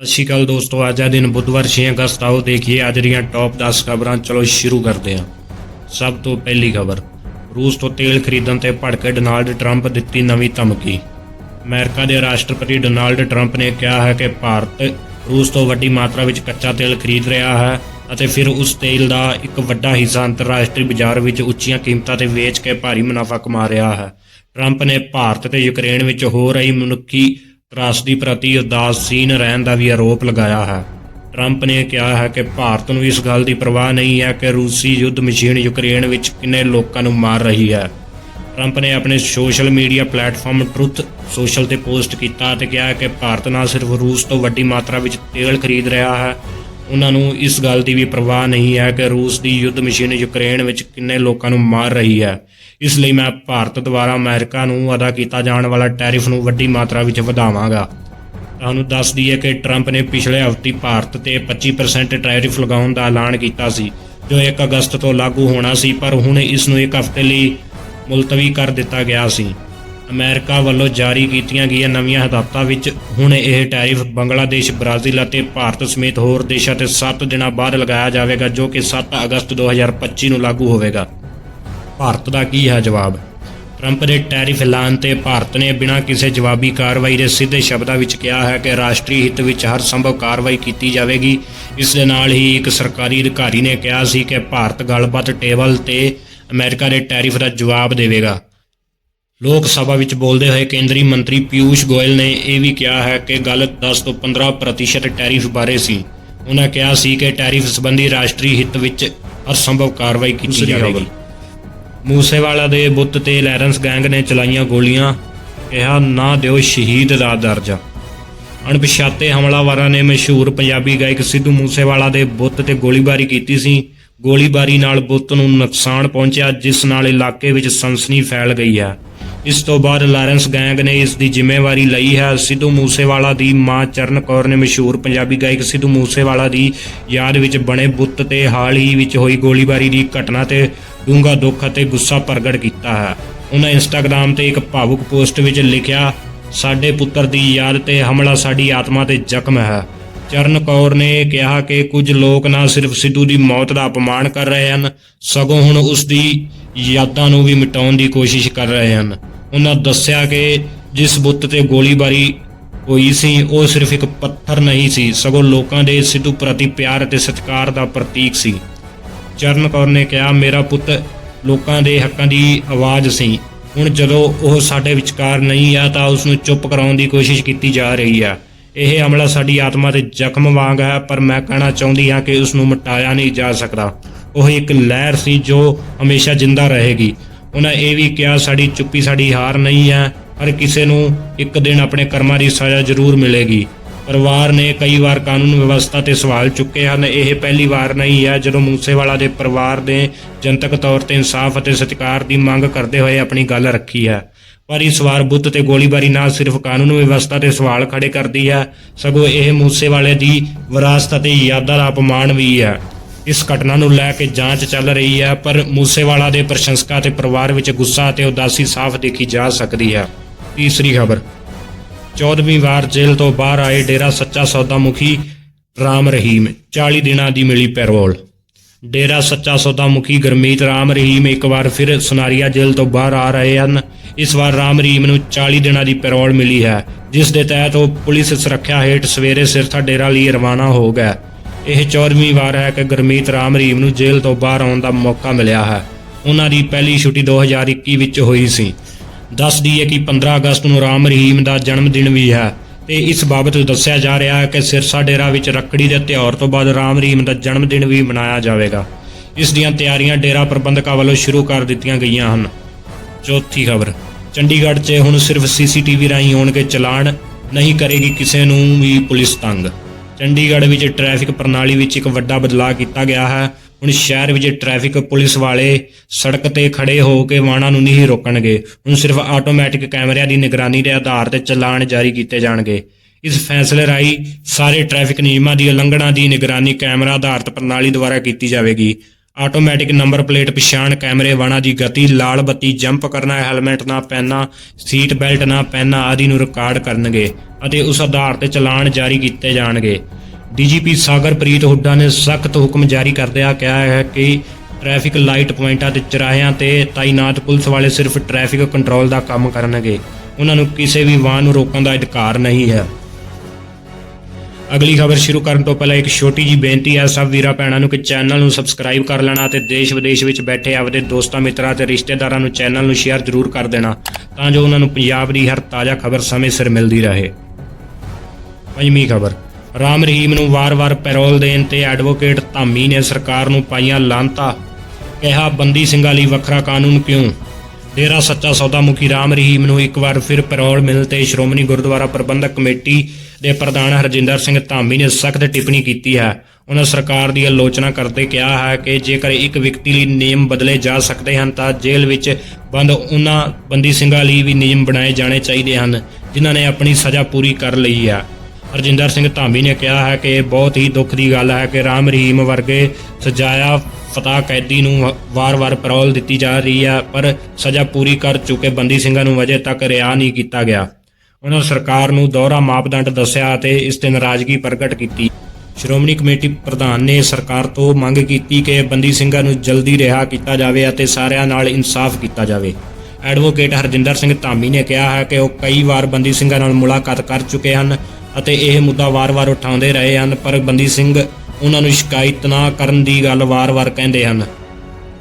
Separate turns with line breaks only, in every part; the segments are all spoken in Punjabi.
ਸਤਿ ਸ਼੍ਰੀ ਅਕਾਲ ਦੋਸਤੋ, ਅੱਜ ਦਾ ਦਿਨ ਬੁੱਧਵਾਰ 6 ਅਗਸਤ ਆਓ ਦੇਖੀਏ ਅੱਜ ਦੀਆਂ ਟੌਪ 10 ਖਬਰਾਂ। ਚਲੋ ਸ਼ੁਰੂ ਕਰਦੇ ਹਾਂ। ਸਭ ਤੋਂ ਪਹਿਲੀ ਖਬਰ, ਰੂਸ ਤੋਂ ਤੇਲ ਖਰੀਦਣ ਤੇ ਭੜਕੇ ਡੋਨਾਲਡ ਟਰੰਪ ਦਿੱਤੀ ਨਵੀਂ ਧਮਕੀ। ਅਮਰੀਕਾ ਦੇ ਰਾਸ਼ਟਰਪਤੀ ਡੋਨਾਲਡ ਟਰੰਪ ਨੇ ਕਿਹਾ ਹੈ ਕਿ ਭਾਰਤ ਰੂਸ ਤੋਂ ਵੱਡੀ ਮਾਤਰਾ ਵਿੱਚ ਕੱਚਾ ਤੇਲ ਖਰੀਦ ਰਿਹਾ ਹੈ ਅਤੇ ਫਿਰ ਉਸ ਤੇਲ ਦਾ ਇੱਕ ਵੱਡਾ ਹਿੱਸਾ ਅੰਤਰਰਾਸ਼ਟਰੀ ਬਾਜ਼ਾਰ ਵਿੱਚ ਉੱਚੀਆਂ ਕੀਮਤਾਂ ਤੇ ਵੇਚ ਕੇ ਭਾਰੀ ਮੁਨਾਫਾ ਕਮਾ ਰਿਹਾ ਹੈ। ਟਰੰਪ ਨੇ ਭਾਰਤ ਤੇ ਯੂਕਰੇਨ ਵਿੱਚ ਹੋ ਰਹੀ ਮਨੁੱਖੀ ਤਰਾਸਦੀ ਪ੍ਰਤੀ ਉਦਾਸੀਨ ਰਹਿਣ ਦਾ ਵੀ ਆਰੋਪ ਲਗਾਇਆ ਹੈ। ਟਰੰਪ ਨੇ ਕਿਹਾ ਹੈ ਕਿ ਭਾਰਤ ਨੂੰ ਇਸ ਗੱਲ ਦੀ ਪਰਵਾਹ ਨਹੀਂ ਹੈ ਕਿ ਰੂਸੀ ਯੁੱਧ ਮਸ਼ੀਨ ਯੂਕਰੇਨ ਵਿੱਚ ਕਿੰਨੇ ਲੋਕਾਂ ਨੂੰ ਮਾਰ ਰਹੀ ਹੈ। ਟਰੰਪ ਨੇ ਆਪਣੇ social media platform Truth Social ਤੇ ਪੋਸਟ ਕੀਤਾ ਅਤੇ ਕਿਹਾ ਕਿ ਭਾਰਤ ਨਾ ਸਿਰਫ ਰੂਸ ਤੋਂ ਵੱਡੀ ਮਾਤਰਾ ਵਿੱਚ ਤੇਲ ਖਰੀਦ ਰਿਹਾ ਹੈ, ਉਹਨਾਂ ਨੂੰ ਇਸ ਗੱਲ ਦੀ ਵੀ ਪਰਵਾਹ ਨਹੀਂ ਹੈ ਕਿ ਰੂਸ ਦੀ ਯੁੱਧ ਮਸ਼ੀਨ ਯੂਕਰੇਨ ਵਿੱਚ ਕਿੰਨੇ ਲੋਕਾਂ ਨੂੰ ਮਾਰ ਰਹੀ ਹੈ। ਇਸ ਲਈ ਮੈਂ ਭਾਰਤ ਦੁਆਰਾ ਅਮਰੀਕਾ ਨੂੰ ਅਦਾ ਕੀਤਾ ਜਾਣ ਵਾਲਾ ਟੈਰਿਫ ਨੂੰ ਵੱਡੀ ਮਾਤਰਾ ਵਿੱਚ ਵਧਾਵਾਂਗਾ। ਤੁਹਾਨੂੰ ਦੱਸ ਦਈਏ ਕਿ ਟਰੰਪ ਨੇ ਪਿਛਲੇ ਹਫ਼ਤੇ ਭਾਰਤ ਤੇ 25% ਟੈਰਿਫ ਲਗਾਉਣ ਦਾ ਐਲਾਨ ਕੀਤਾ ਸੀ, ਜੋ 1 ਅਗਸਤ ਤੋਂ ਲਾਗੂ ਹੋਣਾ ਸੀ, ਪਰ ਹੁਣ ਇਸ ਨੂੰ ਇੱਕ ਹਫ਼ਤੇ ਲਈ ਮੁਲਤਵੀ ਕਰ ਦਿੱਤਾ ਗਿਆ ਸੀ। ਅਮਰੀਕਾ ਵੱਲੋਂ ਜਾਰੀ ਕੀਤੀਆਂ ਗਈਆਂ ਨਵੀਆਂ ਹਦਾਇਤਾਂ ਵਿੱਚ ਹੁਣ ਇਹ ਟੈਰਿਫ ਬੰਗਲਾਦੇਸ਼, ਬ੍ਰਾਜ਼ੀਲ ਅਤੇ ਭਾਰਤ ਸਮੇਤ ਹੋਰ ਦੇਸ਼ਾਂ ਤੇ 7 ਦਿਨਾਂ ਬਾਅਦ ਲਗਾਇਆ ਜਾਵੇਗਾ, ਜੋ ਕਿ 7 ਅਗਸਤ 2025 ਨੂੰ ਲਾਗੂ ਹੋਵੇਗਾ। ਭਾਰਤ ਦਾ ਕੀ ਹੈ ਜਵਾਬ? ਟਰੰਪ ਦੇ ਟੈਰਿਫ ਐਲਾਨ ਤੇ ਭਾਰਤ ਨੇ ਬਿਨਾਂ ਕਿਸੇ ਜਵਾਬੀ ਕਾਰਵਾਈ ਦੇ ਸਿੱਧੇ ਸ਼ਬਦਾਂ ਵਿੱਚ ਕਿਹਾ ਹੈ ਕਿ ਰਾਸ਼ਟਰੀ ਹਿੱਤ ਵਿੱਚ ਹਰ ਸੰਭਵ ਕਾਰਵਾਈ ਕੀਤੀ ਜਾਵੇਗੀ। ਇਸ ਦੇ ਨਾਲ ਹੀ ਇੱਕ ਸਰਕਾਰੀ ਅਧਿਕਾਰੀ ਨੇ ਕਿਹਾ ਸੀ ਕਿ ਭਾਰਤ ਗੱਲਬਾਤ ਟੇਬਲ ਤੇ ਅਮਰੀਕਾ ਦੇ ਟੈਰਿਫ ਦਾ ਜਵਾਬ ਦੇਵੇਗਾ। ਲੋਕ ਸਭਾ ਵਿੱਚ ਬੋਲਦੇ ਹੋਏ ਕੇਂਦਰੀ ਮੰਤਰੀ ਪਿਊਸ਼ ਗੋਇਲ ਨੇ ਇਹ ਵੀ ਕਿਹਾ ਹੈ ਕਿ ਗੱਲ 10 ਤੋਂ 15% ਪ੍ਰਤੀਸ਼ਤ ਟੈਰਿਫ ਬਾਰੇ ਸੀ। ਉਹਨਾਂ ਕਿਹਾ ਸੀ ਕਿ ਟੈਰਿਫ ਸੰਬੰਧੀ ਰਾਸ਼ਟਰੀ ਹਿੱਤ ਵਿੱਚ ਹਰ ਸੰਭਵ ਕਾਰਵਾਈ ਕੀਤੀ ਜਾਵੇਗੀ। ਮੂਸੇਵਾਲਾ ਦੇ ਬੁੱਤ ਤੇ ਲੈਰੈਂਸ ਗੈਂਗ ਨੇ ਚਲਾਈਆਂ ਗੋਲੀਆਂ। ਕਿਹਾ, ਨਾ ਦਿਓ ਸ਼ਹੀਦ ਦਾ ਦਰਜਾ। ਅਣਪਛਾਤੇ ਹਮਲਾਵਰਾਂ ਨੇ ਮਸ਼ਹੂਰ ਪੰਜਾਬੀ ਗਾਇਕ ਸਿੱਧੂ ਮੂਸੇਵਾਲਾ ਦੇ ਬੁੱਤ ਤੇ ਗੋਲੀਬਾਰੀ ਕੀਤੀ ਸੀ। ਗੋਲੀਬਾਰੀ ਨਾਲ ਬੁੱਤ ਨੂੰ ਨੁਕਸਾਨ ਪਹੁੰਚਿਆ, ਜਿਸ ਨਾਲ ਇਲਾਕੇ ਵਿੱਚ ਸਨਸਨੀ ਫੈਲ ਗਈ ਹੈ। ਇਸ ਤੋਂ ਬਾਅਦ ਲਾਰੈਂਸ ਗੈਂਗ ਨੇ ਇਸ ਦੀ ਜ਼ਿੰਮੇਵਾਰੀ ਲਈ ਹੈ। ਸਿੱਧੂ ਮੂਸੇਵਾਲਾ ਦੀ ਮਾਂ ਚਰਨ ਕੌਰ ਨੇ ਮਸ਼ਹੂਰ ਪੰਜਾਬੀ ਗਾਇਕ ਸਿੱਧੂ ਮੂਸੇਵਾਲਾ ਦੀ ਯਾਦ ਵਿੱਚ ਬਣੇ ਬੁੱਤ ਤੇ ਹਾਲ ਹੀ ਵਿੱਚ ਹੋਈ ਗੋਲੀਬਾਰੀ ਦੀ ਘਟਨਾ ਤੇ ਡੂੰਘਾ ਦੁੱਖ ਅਤੇ ਗੁੱਸਾ ਪ੍ਰਗਟ ਕੀਤਾ ਹੈ। ਉਹਨਾਂ ਇੰਸਟਾਗ੍ਰam ਤੇ ਇੱਕ ਭਾਵੁਕ ਪੋਸਟ ਵਿੱਚ ਲਿਖਿਆ, ਸਾਡੇ ਪੁੱਤਰ ਦੀ ਯਾਦ ਤੇ ਹਮਲਾ ਸਾਡੀ ਆਤਮਾ ਤੇ ਜ਼ਖਮ ਹੈ। ਚਰਨ ਕੌਰ ਨੇ ਕਿਹਾ ਕਿ ਕੁਝ ਲੋਕ ਨਾ ਸਿਰਫ ਸਿੱਧੂ ਦੀ ਮੌਤ ਦਾ ਅਪਮਾਨ ਕਰ ਰਹੇ ਹਨ, ਸਗੋਂ ਹੁਣ ਉਸ ਦੀ ਯਾਦਾਂ ਨੂੰ ਵੀ ਮਿਟਾਉਣ ਦੀ ਕੋਸ਼ਿਸ਼ ਕਰ ਰਹੇ ਹਨ। ਉਹਨਾਂ ਦੱਸਿਆ ਕਿ ਜਿਸ ਬੁੱਤ ਤੇ ਗੋਲੀਬਾਰੀ ਹੋਈ ਸੀ, ਉਹ ਸਿਰਫ ਇੱਕ ਪੱਥਰ ਨਹੀਂ ਸੀ, ਸਗੋਂ ਲੋਕਾਂ ਦੇ ਸਿੱਧੂ ਪ੍ਰਤੀ ਪਿਆਰ ਅਤੇ ਸਤਿਕਾਰ ਦਾ ਪ੍ਰਤੀਕ ਸੀ। ਚਰਨ ਕੌਰ ਨੇ ਕਿਹਾ, ਮੇਰਾ ਪੁੱਤ, ਲੋਕਾਂ ਦੇ ਹੱਕਾਂ ਦੀ ਆਵਾਜ਼ ਸੀ। ਹੁਣ ਜਦੋਂ ਉਹ ਸਾਡੇ ਵਿਚਕਾਰ ਨਹੀਂ ਆ, ਤਾਂ ਉਸ ਨੂੰ ਚੁੱਪ ਕਰਾਉਣ ਦੀ ਕੋਸ਼ਿਸ਼ ਕੀਤੀ ਜਾ ਰਹੀ ਹੈ ਇਹ ਹਮਲਾ ਸਾਡੀ ਆਤਮਾ ਤੇ ਜ਼ਖਮ ਵਾਂਗ ਹੈ ਪਰ ਮੈਂ ਕਹਿਣਾ ਚਾਹੁੰਦੀ ਹਾਂ ਕਿ ਉਸ ਨੂੰ ਮਿਟਾਇਆ ਨਹੀਂ ਜਾ ਸਕਦਾ। ਉਹ ਇੱਕ ਲਹਿਰ ਸੀ ਜੋ ਹਮੇਸ਼ਾ ਜਿੰਦਾ ਰਹੇਗੀ। ਉਹਨਾਂ ਇਹ ਵੀ ਕਿਹਾ, ਸਾਡੀ ਚੁੱਪੀ ਸਾਡੀ ਹਾਰ ਨਹੀਂ ਹੈ। ਹਰ ਕਿਸੇ ਨੂੰ ਇੱਕ ਦਿਨ ਆਪਣੇ ਕਰਮਾਂ ਦੀ ਸਜ਼ਾ ਜ਼ਰੂਰ ਮਿਲੇਗੀ। ਪਰਿਵਾਰ ਨੇ ਕਈ ਵਾਰ ਕਾਨੂੰਨ ਵਿਵਸਥਾ ਤੇ ਸਵਾਲ ਚੁੱਕੇ ਹਨ। ਇਹ ਪਹਿਲੀ ਵਾਰ ਨਹੀਂ ਹੈ ਜਦੋਂ ਮੂਸੇਵਾਲਾ ਦੇ ਪਰਿਵਾਰ ਨੇ ਜਨਤਕ ਤੌਰ ਤੇ ਇਨਸਾਫ ਅਤੇ ਸਤਿਕਾਰ ਦੀ ਮੰਗ ਕਰਦੇ ਹੋਏ ਆਪਣੀ ਗੱਲ ਰੱਖੀ ਹੈ। ਪਰ ਇਸ ਵਾਰ ਬੁੱਤ ਤੇ ਗੋਲੀਬਾਰੀ ਨਾ ਸਿਰਫ ਕਾਨੂੰਨ ਵਿਵਸਥਾ ਤੇ ਸਵਾਲ ਖੜੇ ਕਰਦੀ ਹੈ। ਸਗੋਂ ਇਹ ਮੂਸੇਵਾਲੇ ਦੀ ਵਿਰਾਸਤ ਅਤੇ ਯਾਦਾਂ ਦਾ ਅਪਮਾਨ ਵੀ ਹੈ। ਇਸ ਘਟਨਾ ਨੂੰ ਲੈ ਕੇ ਜਾਂਚ ਚੱਲ ਰਹੀ ਹੈ, ਪਰ ਮੂਸੇਵਾਲਾ ਦੇ ਪ੍ਰਸ਼ੰਸਕਾਂ ਤੇ ਪਰਿਵਾਰ ਵਿੱਚ ਗੁੱਸਾ ਅਤੇ ਉਦਾਸੀ ਸਾਫ਼ ਦੇਖੀ ਜਾ ਸਕਦੀ ਹੈ। ਤੀਸਰੀ ਖਬਰ। 14ਵੀਂ ਵਾਰ ਜੇਲ੍ਹ ਤੋਂ ਬਾਹਰ ਆਏ ਡੇਰਾ ਸੱਚਾ ਸੌਦਾ ਮੁਖੀ ਰਾਮ ਰਹੀਮ 40 ਦਿਨਾਂ ਦੀ ਮਿਲੀ ਪੈਰੋਲ। ਡੇਰਾ ਸੱਚਾ ਸੌਦਾ ਮੁਖੀ ਗਰਮੀਤ ਰਾਮ ਰਹੀਮ ਇੱਕ ਵਾਰ ਫਿਰ ਸੁਨਾਰੀਆ ਜੇਲ੍ਹ ਤੋਂ ਬਾਹਰ ਆ ਰਹੇ ਹਨ। ਇਸ ਵਾਰ ਰਾਮ ਰਹੀਮ ਨੂੰ 40 ਦਿਨਾਂ ਦੀ ਪੈਰੋਲ ਮਿਲੀ ਹੈ, ਜਿਸ ਦੇ ਤਹਿਤ ਉਹ ਪੁਲਿਸ ਸੁਰੱਖਿਆ ਹੇਠ ਸਵੇਰੇ ਸਿਰਥਾ ਡੇਰਾ ਲਈ ਰਵਾਨਾ ਹੋ ਗਿਆ। ਇਹ 14ਵੀਂ ਵਾਰ ਹੈ ਕਿ ਗਰਮੀਤ ਰਾਮ ਰਹੀਮ ਨੂੰ ਜੇਲ੍ਹ ਤੋਂ ਬਾਹਰ ਆਉਣ ਦਾ ਮੌਕਾ ਮਿਲਿਆ ਹੈ। ਉਹਨਾਂ ਦੀ ਪਹਿਲੀ ਛੁੱਟੀ 2021 ਵਿੱਚ ਹੋਈ ਸੀ। ਦੱਸ ਦਈਏ ਕਿ 15 ਅਗਸਤ ਨੂੰ ਰਾਮ ਰਹੀਮ ਦਾ ਜਨਮ ਦਿਨ ਵੀ ਹੈ ਤੇ ਇਸ ਬਾਬਤ ਦੱਸਿਆ ਜਾ ਰਿਹਾ ਹੈ ਕਿ ਸਿਰਸਾ ਡੇਰਾ ਵਿੱਚ ਰੱਖੜੀ ਦੇ ਤਿਉਹਾਰ ਤੋਂ ਬਾਅਦ ਰਾਮ ਰਹੀਮ ਦਾ ਜਨਮ ਦਿਨ ਵੀ ਮਨਾਇਆ ਜਾਵੇਗਾ। ਇਸ ਦੀਆਂ ਤਿਆਰੀਆਂ ਡੇਰਾ ਪ੍ਰਬੰਧਕਾਂ ਵੱਲੋਂ ਸ਼ੁਰੂ ਕਰ ਦਿੱਤੀਆਂ ਗਈਆਂ ਹਨ। ਚੌਥੀ ਖਬਰ, ਚੰਡੀਗੜ੍ਹ 'ਚ ਹੁਣ ਸਿਰਫ ਸੀਸੀਟੀਵੀ ਰਾਹੀਂ ਹੋਣਗੇ ਚਲਾਨ, ਨਹੀਂ ਕਰੇਗੀ ਕਿਸੇ ਨੂੰ ਵੀ ਪੁਲਿਸ ਤੰਗ। ਚੰਡੀਗੜ੍ਹ ਵਿੱਚ ਟ੍ਰੈਫਿਕ ਪ੍ਰਣਾਲੀ ਵਿੱਚ ਇੱਕ ਵੱਡਾ ਬਦਲਾਅ ਕੀਤਾ ਗਿਆ ਹੈ। ਹੁਣ ਸ਼ਹਿਰ ਵਿੱਚ ਟ੍ਰੈਫਿਕ ਪੁਲਿਸ ਵਾਲੇ ਸੜਕ ਤੇ ਖੜੇ ਹੋ ਕੇ ਵਾਹਨਾਂ ਨੂੰ ਨਹੀਂ ਰੋਕਣਗੇ। ਹੁਣ ਸਿਰਫ ਆਟੋਮੈਟਿਕ ਕੈਮਰਿਆਂ ਦੀ ਨਿਗਰਾਨੀ ਦੇ ਆਧਾਰ ਤੇ ਚਲਾਨ ਜਾਰੀ ਕੀਤੇ ਜਾਣਗੇ। ਇਸ ਫੈਸਲੇ ਰਾਹੀਂ ਸਾਰੇ ਟ੍ਰੈਫਿਕ ਨਿਯਮਾਂ ਦੀ ਉਲੰਘਣਾ ਦੀ ਨਿਗਰਾਨੀ ਕੈਮਰਾ ਆਧਾਰਿਤ ਪ੍ਰਣਾਲੀ ਦੁਆਰਾ ਕੀਤੀ ਜਾਵੇਗੀ। ਆਟੋਮੈਟਿਕ ਨੰਬਰ ਪਲੇਟ ਪਛਾਣ ਕੈਮਰੇ ਵਾਹਨਾਂ ਦੀ ਗਤੀ, ਲਾਲ ਬੱਤੀ, ਜੰਪ ਕਰਨਾ, ਹੈਲਮਟ ਨਾ ਪਹਿਨਣਾ, ਸੀਟ ਬੈਲਟ ਨਾ ਪਹਿਨਣਾ ਆਦਿ ਨੂੰ ਰਿਕਾਰਡ ਕਰਨਗੇ ਅਤੇ ਉਸ ਆਧਾਰ ਤੇ ਚਲਾਨ ਜਾਰੀ ਕੀਤੇ ਜਾਣਗੇ। ਡੀਜੀਪੀ ਸਾਗਰਪ੍ਰੀਤ ਹੁੱਡਾ ਨੇ ਸਖਤ ਹੁਕਮ ਜਾਰੀ ਕਰਦਿਆਂ ਕਿਹਾ ਹੈ ਕਿ ਟ੍ਰੈਫਿਕ ਲਾਈਟ ਪੁਆਇੰਟਾਂ ਤੇ ਚੁਰਾਹਿਆਂ ਤੇ ਤਾਇਨਾਤ ਪੁਲਿਸ ਵਾਲੇ ਸਿਰਫ ਟ੍ਰੈਫਿਕ ਕੰਟਰੋਲ ਦਾ ਕੰਮ ਕਰਨਗੇ। ਉਹਨਾਂ ਨੂੰ ਕਿਸੇ ਵੀ ਵਾਹਨ ਨੂੰ ਰੋਕਣ ਦਾ ਅਧਿਕਾਰ ਨਹੀਂ ਹੈ। ਅਗਲੀ ਖਬਰ ਸ਼ੁਰੂ ਕਰਨ ਤੋਂ ਪਹਿਲਾਂ ਇੱਕ ਛੋਟੀ ਜੀ ਬੇਨਤੀ ਹੈ। ਸਭ ਵੀਰਾਂ ਭੈਣਾਂ ਨੂੰ ਕਿ ਚੈਨਲ ਨੂੰ ਸਬਸਕ੍ਰਾਈਬ ਕਰ ਲੈਣਾ ਤੇ ਦੇਸ਼ ਵਿਦੇਸ਼ ਵਿੱਚ ਬੈਠੇ ਆਪਦੇ ਦੋਸਤਾਂ, ਮਿੱਤਰਾਂ ਤੇ ਰਿਸ਼ਤੇਦਾਰਾਂ ਨੂੰ ਚੈਨਲ ਨੂੰ ਸ਼ੇਅਰ ਜ਼ਰੂਰ ਕਰ ਦੇਣਾ, ਤਾਂ ਜੋ ਉਹਨਾਂ ਨੂੰ ਪੰਜਾਬ ਦੀ ਹਰ ਤਾਜ਼ਾ ਖਬਰ ਸਮੇਂ ਸਿਰ ਮਿਲਦੀ ਰਹੇ। ਪੰਜਵੀਂ ਖਬਰ। ਰਾਮ ਰਹੀਮ ਨੂੰ ਵਾਰ-ਵਾਰ ਪੈਰੋਲ ਦੇਣ ਤੇ ਐਡਵੋਕੇਟ ਧਾਮੀ ਨੇ ਸਰਕਾਰ ਨੂੰ ਪਾਈਆਂ ਲਾਂਤਾ। ਕਿਹਾ, ਬੰਦੀ ਸਿੰਘਾਂ ਲਈ ਵੱਖਰਾ ਕਾਨੂੰਨ ਕਿਉਂ? ਡੇਰਾ ਸੱਚਾ ਸੌਦਾ ਮੁਖੀ ਰਾਮ ਰਹੀਮ ਨੂੰ ਇੱਕ ਵਾਰ ਫਿਰ ਪੈਰੋਲ ਮਿਲ ਤੇ ਸ਼੍ਰੋਮਣੀ ਗੁਰਦੁਆਰਾ ਪ੍ਰਬੰਧਕ ਕਮੇਟੀ ਦੇ ਪ੍ਰਧਾਨ ਹਰਜਿੰਦਰ ਸਿੰਘ ਧਾਮੀ ਨੇ ਸਖਤ ਟਿੱਪਣੀ ਕੀਤੀ ਹੈ। ਉਹਨਾਂ ਸਰਕਾਰ ਦੀ ਆਲੋਚਨਾ ਕਰਦੇ ਕਿਹਾ ਹੈ ਕਿ ਜੇਕਰ ਇੱਕ ਵਿਅਕਤੀ ਲਈ ਨਿਯਮ ਬਦਲੇ ਜਾ ਸਕਦੇ ਹਨ, ਤਾਂ ਜੇਲ੍ਹ ਵਿੱਚ ਬੰਦ ਉਹਨਾਂ ਬੰਦੀ ਸਿੰਘਾਂ ਲਈ ਵੀ ਨਿਯਮ ਬਣਾਏ ਜਾਣੇ ਚਾਹੀਦੇ ਹਨ, ਜਿਨ੍ਹਾਂ ਨੇ ਆਪਣੀ ਸਜ਼ਾ ਪੂਰੀ ਕਰ ਲਈ ਹੈ। ਹਰਜਿੰਦਰ ਸਿੰਘ ਧਾਮੀ ਨੇ ਕਿਹਾ ਹੈ ਕਿ ਇਹ ਬਹੁਤ ਹੀ ਦੁੱਖ ਦੀ ਗੱਲ ਹੈ ਕਿ ਰਾਮ ਰਹੀਮ ਵਰਗੇ ਸਜਾਇਆ ਫਤਾ ਕੈਦੀ ਨੂੰ ਵਾਰ-ਵਾਰ ਪੈਰੋਲ ਦਿੱਤੀ ਜਾ ਰਹੀ ਹੈ, ਪਰ ਸਜ਼ਾ ਪੂਰੀ ਕਰ ਚੁੱਕੇ ਬੰਦੀ ਸਿੰਘਾਂ ਨੂੰ ਅਜੇ ਤੱਕ ਰਿਹਾ ਨਹੀਂ ਕੀਤਾ ਗਿਆ। ਉਹਨਾਂ ਸਰਕਾਰ ਨੂੰ ਦੋਹਰਾ ਮਾਪਦੰਡ ਦੱਸਿਆ ਅਤੇ ਇਸ ਤੇ ਨਾਰਾਜ਼ਗੀ ਪ੍ਰਗਟ ਕੀਤੀ। ਸ਼੍ਰੋਮਣੀ ਕਮੇਟੀ ਪ੍ਰਧਾਨ ਨੇ ਸਰਕਾਰ ਤੋਂ ਮੰਗ ਕੀਤੀ ਕਿ ਬੰਦੀ ਸਿੰਘਾਂ ਨੂੰ ਜਲਦੀ ਰਿਹਾ ਕੀਤਾ ਜਾਵੇ ਅਤੇ ਸਾਰਿਆਂ ਨਾਲ ਇਨਸਾਫ ਕੀਤਾ ਜਾਵੇ। ਐਡਵੋਕੇਟ ਹਰਜਿੰਦਰ ਸਿੰਘ ਧਾਮੀ ਨੇ ਕਿਹਾ ਹੈ ਕਿ ਉਹ ਕਈ ਵਾਰ ਬੰਦੀ ਸਿੰਘਾਂ ਨਾਲ ਮੁਲਾਕਾਤ ਕਰ ਚੁੱਕੇ ਹਨ ਅਤੇ ਇਹ ਮੁੱਦਾ ਵਾਰ-ਵਾਰ ਉਠਾਉਂਦੇ ਰਹੇ ਹਨ, ਪਰ ਬੰਦੀ ਸਿੰਘ ਉਹਨਾਂ ਨੂੰ ਸ਼ਿਕਾਇਤ ਨਾ ਕਰਨ ਦੀ ਗੱਲ ਵਾਰ-ਵਾਰ ਕਹਿੰਦੇ ਹਨ।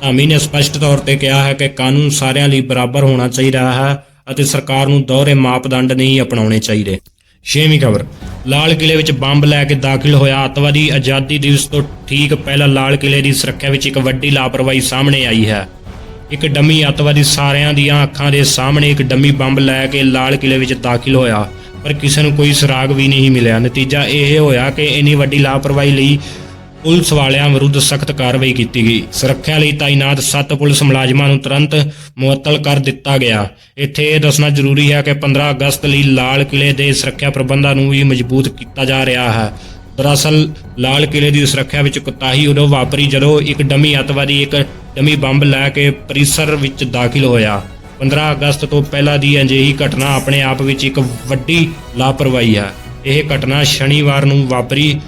ਧਾਮੀ ਨੇ ਸਪਸ਼ਟ ਤੌਰ ਤੇ ਕਿਹਾ ਹੈ ਕਿ ਕਾਨੂੰਨ ਸਾਰਿਆਂ ਲਈ ਬਰਾਬਰ ਹੋਣਾ ਚਾਹੀਦਾ ਹੈ ਅਤੇ ਸਰਕਾਰ ਨੂੰ ਦੋਹਰੇ ਮਾਪਦੰਡ ਨਹੀਂ ਅਪਣਾਉਣੇ ਚਾਹੀਦੇ। ਛੇਵੀਂ ਖਬਰ, ਲਾਲ ਕਿਲੇ ਵਿੱਚ ਬੰਬ ਲੈ ਕੇ ਦਾਖਲ ਹੋਇਆ ਅੱਤਵਾਦੀ ਆਜ਼ਾਦੀ ਦਿਵਸ ਤੋਂ ਠੀਕ ਪਹਿਲਾਂ ਲਾਲ ਕਿਲੇ ਦੀ ਸੁਰੱਖਿਆ ਵਿੱਚ ਇੱਕ ਵੱਡੀ ਲਾਪਰਵਾਹੀ ਸਾਹਮਣੇ ਆਈ ਹੈ। ਇੱਕ ਡੰਮੀ ਅੱਤਵਾਦੀ ਸਾਰਿਆਂ ਦੀਆਂ ਅੱਖਾਂ ਦੇ ਸਾਹਮਣੇ ਇੱਕ ਡੰਮੀ ਬੰਬ ਲੈ ਕੇ ਲਾਲ ਕਿਲੇ ਵਿੱਚ ਦਾਖਲ ਹੋਇਆ, ਪਰ ਕਿਸੇ ਨੂੰ ਕੋਈ ਸੁਰਾਗ ਵੀ ਨਹੀਂ ਮਿਲਿਆ। ਨਤੀਜਾ ਇਹ ਹੋਇਆ ਕਿ ਇੰਨੀ ਵੱਡੀ ਲਾਪਰਵਾਹੀ ਲਈ ਪੁਲਿਸ ਵਾਲਿਆਂ ਵਿਰੁੱਧ ਸਖਤ ਕਾਰਵਾਈ ਕੀਤੀ ਗਈ। ਸੁਰੱਖਿਆ ਲਈ ਤਾਇਨਾਤ ਸੱਤ ਪੁਲਿਸ ਮੁਲਾਜ਼ਮਾਂ ਨੂੰ ਤੁਰੰਤ ਮੁਅੱਤਲ ਕਰ ਦਿੱਤਾ ਗਿਆ। ਇੱਥੇ ਇਹ ਦੱਸਣਾ ਜ਼ਰੂਰੀ ਹੈ ਕਿ 15 ਅਗਸਤ ਲਈ ਲਾਲ ਕਿਲੇ ਦੇ ਸੁਰੱਖਿਆ ਪ੍ਰਬੰਧਾਂ ਨੂੰ ਵੀ ਮਜ਼ਬੂਤ ਕੀਤਾ ਜਾ ਰਿਹਾ ਹੈ। ਦਰਅਸਲ, ਲਾਲ ਕਿਲੇ ਦੀ ਸੁਰੱਖਿਆ ਵਿੱਚ ਕੁਤਾਹੀ ਉਦੋਂ ਵਾਪਰੀ ਜਦੋਂ ਇੱਕ ਡਮੀ ਅੱਤਵਾਦੀ ਇੱਕ ਡਮੀ ਬੰਬ ਲੈ ਕੇ ਪਰਿਸਰ ਵਿੱਚ ਦਾਖਲ ਹੋਇਆ। 15 ਅਗਸਤ ਤੋਂ ਪਹਿਲਾਂ ਦੀ ਅਜਿਹੀ ਘਟਨਾ ਆਪਣੇ ਆਪ ਵਿੱਚ ਇੱਕ ਵੱਡੀ ਲਾਪਰਵਾਹੀ ਹੈ। ਇਹ ਘਟਨਾ ਸ਼ਨੀਵਾਰ ਨੂੰ ਵਾਪਰੀ।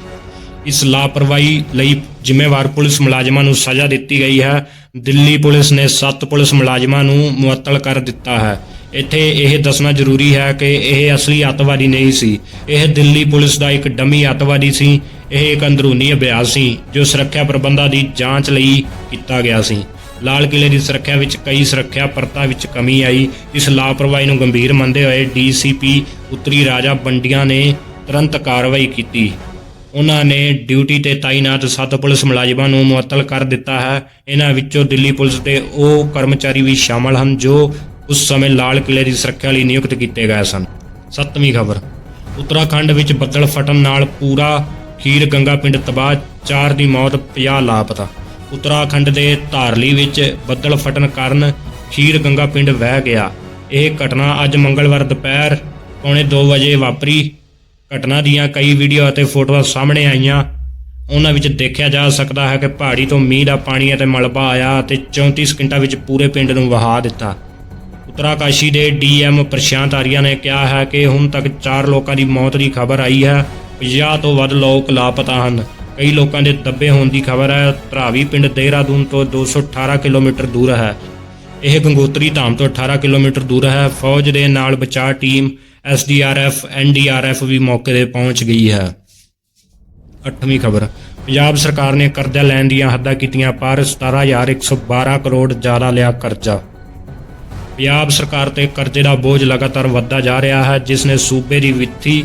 ਇਸ ਲਾਪਰਵਾਹੀ ਲਈ ਜ਼ਿੰਮੇਵਾਰ ਪੁਲਿਸ ਮੁਲਾਜ਼ਮਾਂ ਨੂੰ ਸਜ਼ਾ ਦਿੱਤੀ ਗਈ ਹੈ। ਦਿੱਲੀ ਪੁਲਿਸ ਨੇ 7 ਪੁਲਿਸ ਮੁਲਾਜ਼ਮਾਂ ਨੂੰ ਮੁਅੱਤਲ ਕਰ ਦਿੱਤਾ ਹੈ। ਇੱਥੇ ਇਹ ਦੱਸਣਾ ਜ਼ਰੂਰੀ ਹੈ ਕਿ ਇਹ ਅਸਲੀ ਅੱਤਵਾਦੀ ਨਹੀਂ ਸੀ। ਇਹ ਦਿੱਲੀ ਪੁਲਿਸ ਦਾ ਇੱਕ ਡਮੀ ਅੱਤਵਾਦੀ ਸੀ। ਇਹ ਇੱਕ ਅੰਦਰੂਨੀ ਅਭਿਆਸ ਸੀ, ਜੋ ਸੁਰੱਖਿਆ ਪ੍ਰਬੰਧਾਂ ਦੀ ਜਾਂਚ ਲਈ ਕੀਤਾ ਗਿਆ ਸੀ। ਲਾਲ ਕਿਲੇ ਦੀ ਸੁਰੱਖਿਆ ਵਿੱਚ ਕਈ ਸੁਰੱਖਿਆ ਪਰਤਾਂ ਵਿੱਚ ਕਮੀ ਆਈ। ਇਸ ਲਾਪਰਵਾਹੀ ਨੂੰ ਗੰਭੀਰ ਮੰਨਦੇ ਹੋਏ ਡੀਸੀਪੀ ਉੱਤਰੀ ਰਾਜਾ ਬੰਡੀਆਂ ਨੇ ਤੁਰੰਤ ਕਾਰਵਾਈ ਕੀਤੀ। ਉਹਨਾਂ ਨੇ ਡਿਊਟੀ ਤੇ ਤਾਇਨਾਤ ਸੱਤ ਪੁਲਿਸ ਮੁਲਾਜ਼ਮਾਂ ਨੂੰ ਮੁਅੱਤਲ ਕਰ ਦਿੱਤਾ ਹੈ। ਇਹਨਾਂ ਵਿੱਚੋਂ ਦਿੱਲੀ ਪੁਲਿਸ ਦੇ ਉਹ ਕਰਮਚਾਰੀ ਵੀ ਸ਼ਾਮਲ ਹਨ, ਜੋ ਉਸ ਸਮੇਂ ਲਾਲ ਕਿਲੇ ਦੀ ਸੁਰੱਖਿਆ ਲਈ ਨਿਯੁਕਤ ਕੀਤੇ ਗਏ ਸਨ। ਸੱਤਵੀਂ ਖਬਰ, ਉੱਤਰਾਖੰਡ ਵਿੱਚ ਬੱਦਲ ਫਟਣ ਨਾਲ ਪੂਰਾ ਖੀਰ ਗੰਗਾ ਪਿੰਡ ਤਬਾਹ, ਚਾਰ ਦੀ ਮੌਤ 50 ਲਾਪਤਾ। ਉੱਤਰਾਖੰਡ ਦੇ ਧਾਰਲੀ ਵਿੱਚ ਬੱਦਲ ਫਟਣ ਕਾਰਨ ਖੀਰ ਗੰਗਾ ਪਿੰਡ ਵਹਿ ਗਿਆ। ਇਹ ਘਟਨਾ ਅੱਜ ਮੰਗਲਵਾਰ ਦੁਪਹਿਰ ਪੌਣੇ 2 ਵਜੇ ਵਾਪਰੀ। ਘਟਨਾ ਦੀਆਂ ਕਈ ਵੀਡੀਓ ਅਤੇ ਫੋਟੋਆਂ ਸਾਹਮਣੇ ਆਈਆਂ। ਉਹਨਾਂ ਵਿੱਚ ਦੇਖਿਆ ਜਾ ਸਕਦਾ ਹੈ ਕਿ ਪਹਾੜੀ ਤੋਂ ਮੀਂਹ ਦਾ ਪਾਣੀ ਅਤੇ ਮਲਬਾ ਆਇਆ ਅਤੇ 34 ਸਕਿੰਟਾਂ ਵਿੱਚ ਪੂਰੇ ਪਿੰਡ ਨੂੰ ਵਹਾ ਦਿੱਤਾ। ਉੱਤਰਾਕਾਸ਼ੀ ਦੇ ਡੀਐਮ ਪ੍ਰਸ਼ਾਂਤ ਆਰੀਆ ਨੇ ਕਿਹਾ ਹੈ ਕਿ ਹੁਣ ਤੱਕ 4 ਲੋਕਾਂ ਦੀ ਮੌਤ ਦੀ ਖਬਰ ਆਈ ਹੈ। 50 ਤੋਂ ਵੱਧ ਲੋਕ ਲਾਪਤਾ ਹਨ। ਕਈ ਲੋਕਾਂ ਦੇ ਦੱਬੇ ਹੋਣ ਦੀ ਖਬਰ ਹੈ, ਧਰਾਵੀ ਪਿੰਡ ਦੇਹਰਾਦੂਨ ਤੋਂ 218 ਕਿਲੋਮੀਟਰ ਦੂਰ ਹੈ। ਇਹ ਗੰਗੋਤਰੀ ਧਾਮ ਤੋਂ 18 ਕਿਲੋਮੀਟਰ ਦੂਰ ਹੈ। ਫੌਜ ਦੇ ਨਾਲ ਬਚਾਅ ਟੀਮ ਐਸਡੀਆਰਐਫ ਐਨਡੀਆਰਐਫ ਵੀ ਮੌਕੇ ਤੇ ਪਹੁੰਚ ਗਈ ਹੈ। ਅੱਠਵੀਂ ਖਬਰ। ਪੰਜਾਬ ਸਰਕਾਰ ਨੇ ਕਰਜ਼ਾ ਲੈਣ ਦੀਆਂ ਹੱਦਾਂ ਕੀਤੀਆਂ ਪਰ 17112 ਕਰੋੜ ਜ਼ਿਆਦਾ ਲਿਆ ਕਰਜ਼ਾ। ਪੰਜਾਬ ਸਰਕਾਰ ਤੇ ਕਰਜ਼ੇ ਦਾ ਬੋਝ ਲਗਾਤਾਰ ਵੱਧਦਾ ਜਾ ਰਿਹਾ ਹੈ, ਜਿਸ ਨੇ ਸੂਬੇ ਦੀ ਵਿੱਤੀ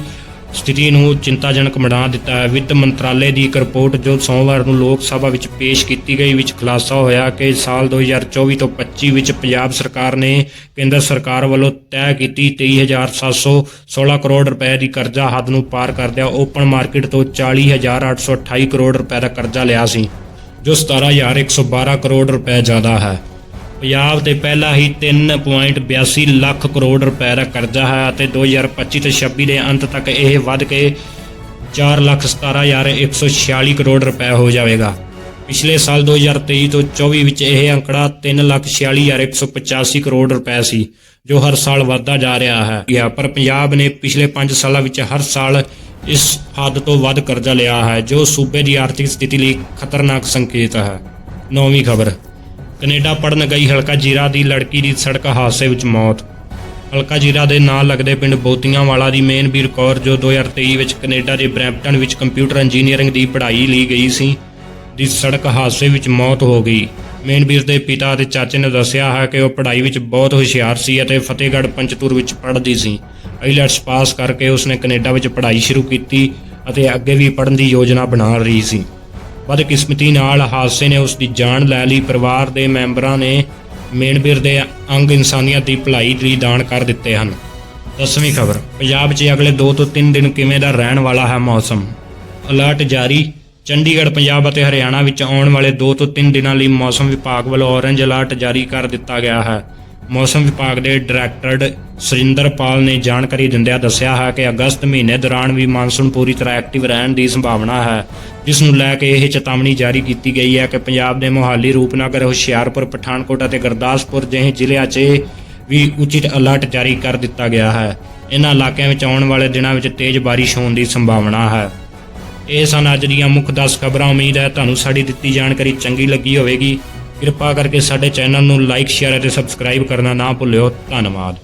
ਸਥਿਤੀ ਨੂੰ ਚਿੰਤਾਜਨਕ ਬਣਾ ਦਿੱਤਾ ਹੈ। ਵਿੱਤ ਮੰਤਰਾਲੇ ਦੀ ਇੱਕ ਰਿਪੋਰਟ ਜੋ ਸੋਮਵਾਰ ਨੂੰ ਲੋਕ ਸਭਾ ਵਿੱਚ ਪੇਸ਼ ਕੀਤੀ ਗਈ, ਵਿੱਚ ਖੁਲਾਸਾ ਹੋਇਆ ਕਿ ਸਾਲ 2024 ਤੋਂ 25 ਵਿੱਚ ਪੰਜਾਬ ਸਰਕਾਰ ਨੇ ਕੇਂਦਰ ਸਰਕਾਰ ਵੱਲੋਂ ਤੈਅ ਕੀਤੀ 23716 ਕਰੋੜ ਰੁਪਏ ਦੀ ਕਰਜ਼ਾ ਹੱਦ ਨੂੰ ਪਾਰ ਕਰਦਿਆਂ ਓਪਨ ਮਾਰਕੀਟ ਤੋਂ 40828 ਕਰੋੜ ਰੁਪਏ ਦਾ ਕਰਜ਼ਾ ਲਿਆ ਸੀ, ਜੋ 17112 ਕਰੋੜ ਰੁਪਏ ਜ਼ਿਆਦਾ ਹੈ। ਪੰਜਾਬ ਤੇ ਪਹਿਲਾਂ ਹੀ 3.82 ਲੱਖ ਕਰੋੜ ਰੁਪਏ ਦਾ ਕਰਜ਼ਾ ਹੈ ਅਤੇ 2025 ਤੇ 26 ਦੇ ਅੰਤ ਤੱਕ ਇਹ ਵੱਧ ਕੇ 417146 ਕਰੋੜ ਰੁਪਏ ਹੋ ਜਾਵੇਗਾ। ਪਿਛਲੇ ਸਾਲ 2023 ਤੋਂ 24 ਵਿੱਚ ਇਹ ਅੰਕੜਾ 346185 ਕਰੋੜ ਰੁਪਏ ਸੀ, ਜੋ ਹਰ ਸਾਲ ਵਧਦਾ ਜਾ ਰਿਹਾ ਹੈ। ਗਿਆ ਪਰ ਪੰਜਾਬ ਨੇ ਪਿਛਲੇ 5 ਸਾਲਾਂ ਵਿੱਚ ਹਰ ਸਾਲ ਇਸ ਹੱਦ ਤੋਂ ਵੱਧ ਕਰਜ਼ਾ ਲਿਆ ਹੈ, ਜੋ ਸੂਬੇ ਦੀ ਆਰਥਿਕ ਸਥਿਤੀ ਲਈ ਖਤਰਨਾਕ ਸੰਕੇਤ ਹੈ। ਨੌਵੀਂ ਖਬਰ। ਕੈਨੇਡਾ ਪੜਨ ਗਈ ਹਲਕਾ ਜੀਰਾ ਦੀ ਲੜਕੀ ਦੀ ਸੜਕ ਹਾਦਸੇ ਵਿੱਚ ਮੌਤ। ਹਲਕਾ ਜੀਰਾ ਦੇ ਨਾਲ ਲੱਗਦੇ ਪਿੰਡ ਬੋਤੀਆਂ ਵਾਲਾ ਦੀ ਮੇਨਵੀਰ ਕੌਰ, ਜੋ 2023 ਵਿੱਚ ਕੈਨੇਡਾ ਦੇ ਬਰੈਂਪਟਨ ਵਿੱਚ ਕੰਪਿਊਟਰ ਇੰਜੀਨੀਅਰਿੰਗ ਦੀ ਪੜ੍ਹਾਈ ਲਈ ਗਈ ਸੀ, ਦੀ ਸੜਕ ਹਾਦਸੇ ਵਿੱਚ ਮੌਤ ਹੋ ਗਈ। ਮੇਨਵੀਰ ਦੇ ਪਿਤਾ ਅਤੇ ਚਾਚੇ ਨੇ ਦੱਸਿਆ ਹੈ ਕਿ ਉਹ ਪੜ੍ਹਾਈ ਵਿੱਚ ਬਹੁਤ ਹੁਸ਼ਿਆਰ ਸੀ ਅਤੇ ਫਤਿਹਗੜ੍ਹ ਪੰਚਤੂਰ ਵਿੱਚ ਪੜ੍ਹਦੀ ਸੀ। ਆਈਲੈਟਸ ਪਾਸ ਕਰਕੇ ਉਸਨੇ ਕੈਨੇਡਾ ਵਿੱਚ ਪੜ੍ਹਾਈ ਸ਼ੁਰੂ ਕੀਤੀ ਅਤੇ ਅੱਗੇ ਵੀ ਪੜ੍ਹਨ ਦੀ ਯੋਜਨਾ ਬਣਾ ਰਹੀ ਸੀ। ਬਦਕਿਸਮਤੀ ਨਾਲ ਹਾਦਸੇ ਨੇ ਉਸ ਦੀ ਜਾਨ ਲੈ ਲਈ। ਪਰਿਵਾਰ ਦੇ ਮੈਂਬਰਾਂ ਨੇ ਮੇਨਵੀਰ ਦੇ ਅੰਗ ਇਨਸਾਨੀਅਤ ਦੀ ਭਲਾਈ ਲਈ ਦਾਨ ਕਰ ਦਿੱਤੇ ਹਨ। ਦਸਵੀਂ ਖਬਰ, ਪੰਜਾਬ 'ਚ ਅਗਲੇ 2 ਤੋਂ 3 ਦਿਨ ਕਿਵੇਂ ਦਾ ਰਹਿਣ ਵਾਲਾ ਹੈ ਮੌਸਮ? ਅਲਰਟ ਜਾਰੀ, ਚੰਡੀਗੜ੍ਹ, ਪੰਜਾਬ ਅਤੇ ਹਰਿਆਣਾ ਵਿੱਚ ਆਉਣ ਵਾਲੇ 2 ਤੋਂ 3 ਦਿਨਾਂ ਲਈ ਮੌਸਮ ਵਿਭਾਗ ਵੱਲੋਂ ਔਰੰਜ ਅਲਰਟ ਜਾਰੀ ਕਰ ਦਿੱਤਾ ਗਿਆ ਹੈ। ਮੌਸਮ ਵਿਭਾਗ ਦੇ ਡਾਇਰੈਕਟਰ ਸੁਰਿੰਦਰਪਾਲ ਨੇ ਜਾਣਕਾਰੀ ਦਿੰਦਿਆਂ ਦੱਸਿਆ ਹੈ ਕਿ ਅਗਸਤ ਮਹੀਨੇ ਦੌਰਾਨ ਵੀ ਮਾਨਸੂਨ ਪੂਰੀ ਤਰ੍ਹਾਂ ਐਕਟਿਵ ਰਹਿਣ ਦੀ ਸੰਭਾਵਨਾ ਹੈ, ਜਿਸ ਨੂੰ ਲੈ ਕੇ ਇਹ ਚੇਤਾਵਨੀ ਜਾਰੀ ਕੀਤੀ ਗਈ ਹੈ ਕਿ ਪੰਜਾਬ ਦੇ ਮੋਹਾਲੀ, ਰੂਪਨਗਰ, ਹੁਸ਼ਿਆਰਪੁਰ, ਪਠਾਨਕੋਟ ਅਤੇ ਗੁਰਦਾਸਪੁਰ ਜਿਹੇ ਜ਼ਿਲ੍ਹਿਆਂ 'ਚ ਵੀ ਉਚਿਤ ਅਲਰਟ ਜਾਰੀ ਕਰ ਦਿੱਤਾ ਗਿਆ ਹੈ। ਇਹਨਾਂ ਇਲਾਕਿਆਂ ਵਿੱਚ ਆਉਣ ਵਾਲੇ ਦਿਨਾਂ ਵਿੱਚ ਤੇਜ਼ ਬਾਰਿਸ਼ ਹੋਣ ਦੀ ਸੰਭਾਵਨਾ ਹੈ। ਇਹ ਸਨ ਅੱਜ ਦੀਆਂ ਮੁੱਖ 10 ਖਬਰਾਂ। ਉਮੀਦ ਹੈ ਤੁਹਾਨੂੰ ਸਾਡੀ ਦਿੱਤੀ ਜਾਣਕਾਰੀ ਚੰਗੀ ਲੱਗੀ ਹੋਵੇਗੀ। ਕਿਰਪਾ ਕਰਕੇ ਸਾਡੇ ਚੈਨਲ ਨੂੰ ਲਾਈਕ ਸ਼ੇਅਰ ਅਤੇ ਸਬਸਕ੍ਰਾਈਬ ਕਰਨਾ ਨਾ ਭੁੱਲਿਓ। ਧੰਨਵਾਦ।